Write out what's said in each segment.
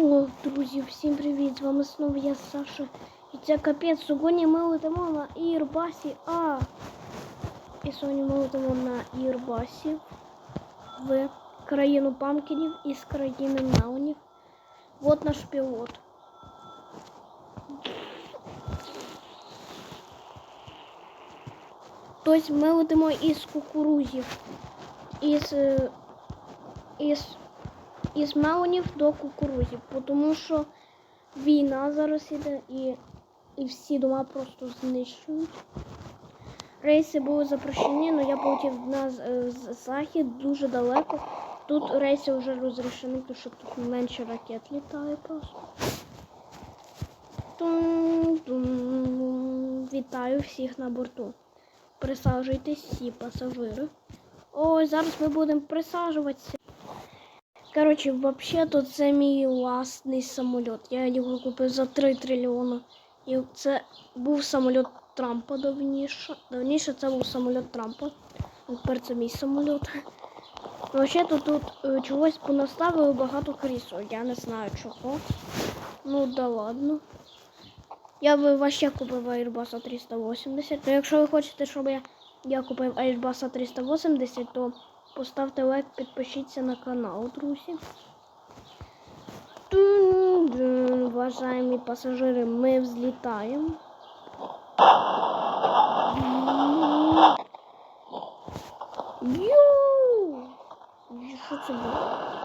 О, друзі, всім привіт! З вами знову я Саша. І це капець. Сьогодні ми летимо на Ірбасі А. І сьогодні ми летимо на Ірбасі в країну памкінів із країни Наунів. Вот наш пілот. Тобто ми летимо із кукурузів. Із, е, із із мелонів до кукурузів, тому що війна зараз іде і, і всі дома просто знищують. Рейси були запрещені, але я полетів на е, захід дуже далеко. Тут рейси вже розрішені, тому що тут менше ракет літає просто. Вітаю всіх на борту. Присаджуйтесь всі пасажири. Ось зараз ми будемо присаджуватися. Коротше, взагалі-то це мій власний самоліт. Я його купив за 3 трильйони. І це був самоліт Трампа давніше. Давніше це був самоліт Трампа. Тепер це мій самоліт. Взагалі-то тут е, чогось понаставили багато крісел. Я не знаю чого. Ну да ладно. Я би вообще купив Airbus 380. Ну, якщо ви хочете, щоб я, я купив Airbus 380, то Поставте лайк, підпишіться на канал, друзі. Уважаемые пасажири, ми взлітаємо. Ю! Что это?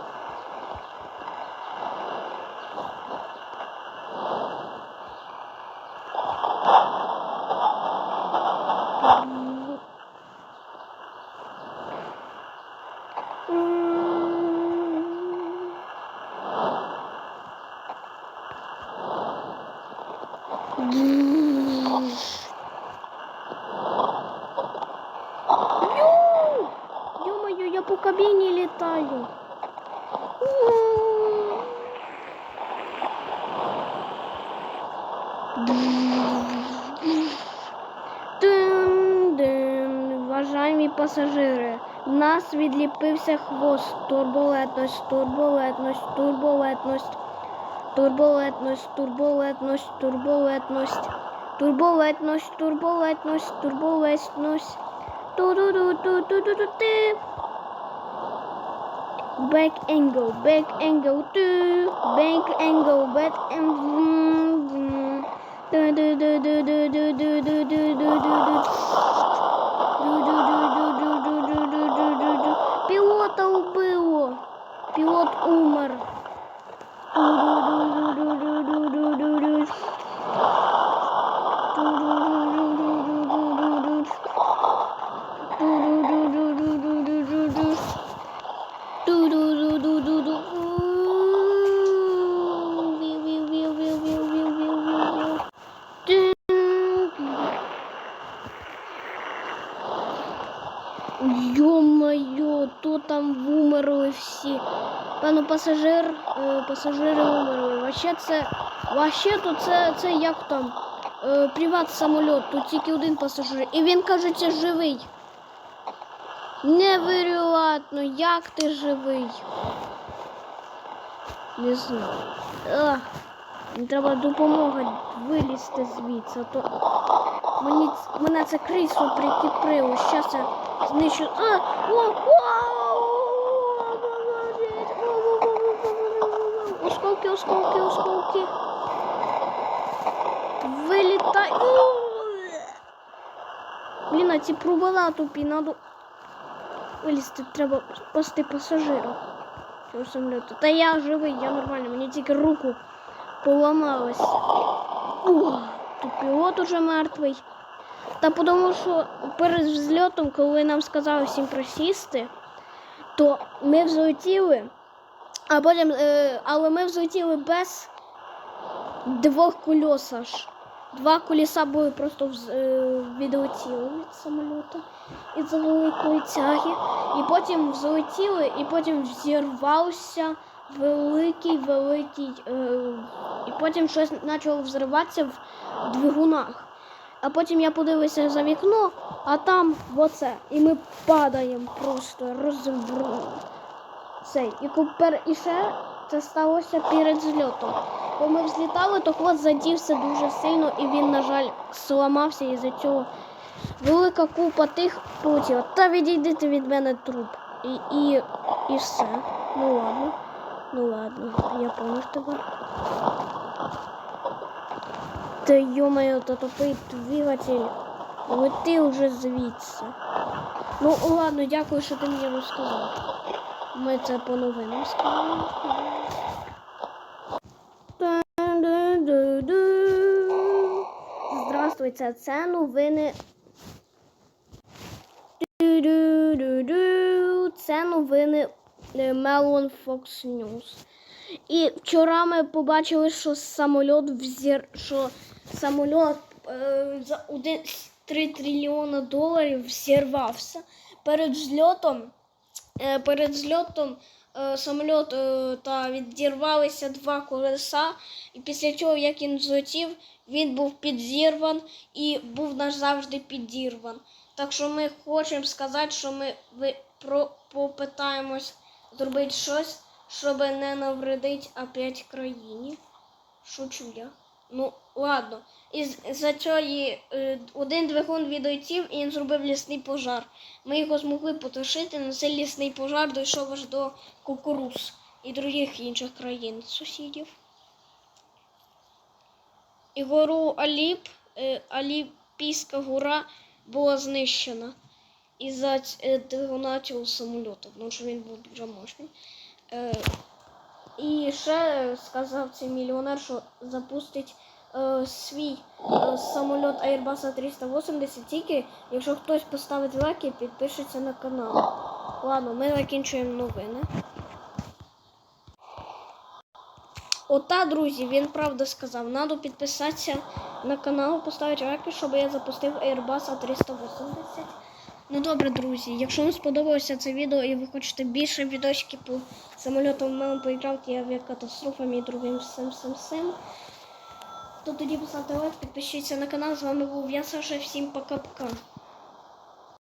Ё-моё, я по кабине летаю. Уважаемі пасажири, в нас відліпився хвост, турбулетність, турбулетність, турбулетність, турбулентность, турбулентность, турбулентность, турбулентность, турбулентность, турбулентность. Ту-ду-ду-ду-ду-ду-ду-ты. Back angle, back angle, ту, back angle, back angle. Пилота убило. Пилот умер. Ту-ду. Ду-ду-ду-ду-ду-ду. Віу-віу-віу-віу-віу-віу-віу-віу-віу. Тин. Йо-моє, то там вмерли всі. Певно, пасажир, е, пасажири умерли. Вообще це, вообще то це, це як там, е, приват самоліт, тут тільки один пасажир. І він, кажеться, живий. Невероятно, як ти живий? Не знаю. Треба допомога вилізти звідси, то мені, мене це крісло прикиприло. Щас я знищу. А! О! О! Осколки, осколки, осколки. Вилітай. Блін, а ці провала тупі, надо вилізти, треба спасти пасажира цього самоліту. Та я живий, я нормально, мені тільки руку поламалось. О, тут пілот уже мертвий. Та тому що перед взльотом, коли нам сказали всім присісти, то ми взлетіли, а потім, е, але ми взлетіли без двох кольос аж. Два колеса були просто е, відлетіли від самоліта із великої тяги. І потім взлетіли, і потім взірвався великий великий. Е, і потім щось почало взриватися в двигунах. А потім я подивився за вікно, а там оце. І ми падаємо просто розбру. Цей. І купер і ще це сталося перед зльотом. Бо ми взлітали, то хвост задівся дуже сильно і він, на жаль, зламався із-за цього. Велика купа тих полетіла. Та відійдите від мене труп. І, і, і все. Ну ладно. Ну ладно, я помню тебе. Та йомаю, та тупий двигатель. Лети вже звідси. Ну ладно, дякую, що ти мені розказав. Ми це по новинам сказали. Здравствуйте, це новини. Це новини е, Melon Fox News. І вчора ми побачили, що самоліт взір... що самоліт е, за 3 трильйона доларів взірвався. Перед зльотом, е, перед зльотом самоліт е, та відірвалися два колеса, і після цього, як він злетів, він був підірван і був назавжди підірван. Так що ми хочемо сказати, що ми ви, попитаємось зробити щось, щоб не навредити опять країні. Шучу я. Ну, ладно. Із за цієї е, один двигун відойців і він зробив лісний пожар. Ми його змогли потушити, але цей лісний пожар дійшов аж до кукуруз і других інших країн сусідів. І гору Аліп, е, Аліпійська гора була знищена із-за е, двигуна цього самольоту, тому що він був дуже мощний. І ще сказав цей мільйонер, що запустить е, свій е, самоліт Airbus 380 тільки, якщо хтось поставить лайк і підпишеться на канал. Ладно, ми закінчуємо новини. Ота, друзі, він правда сказав. Надо підписатися на канал, поставити лайки, щоб я запустив Airbus 380. Ну добре, друзі, якщо вам сподобалося це відео і ви хочете більше відосиків по самольотам мам поіграти авіакатастрофам і другим всім всім всім, то тоді поставте лайк, підпишіться на канал. З вами був я, Саша. Всім пока-пока.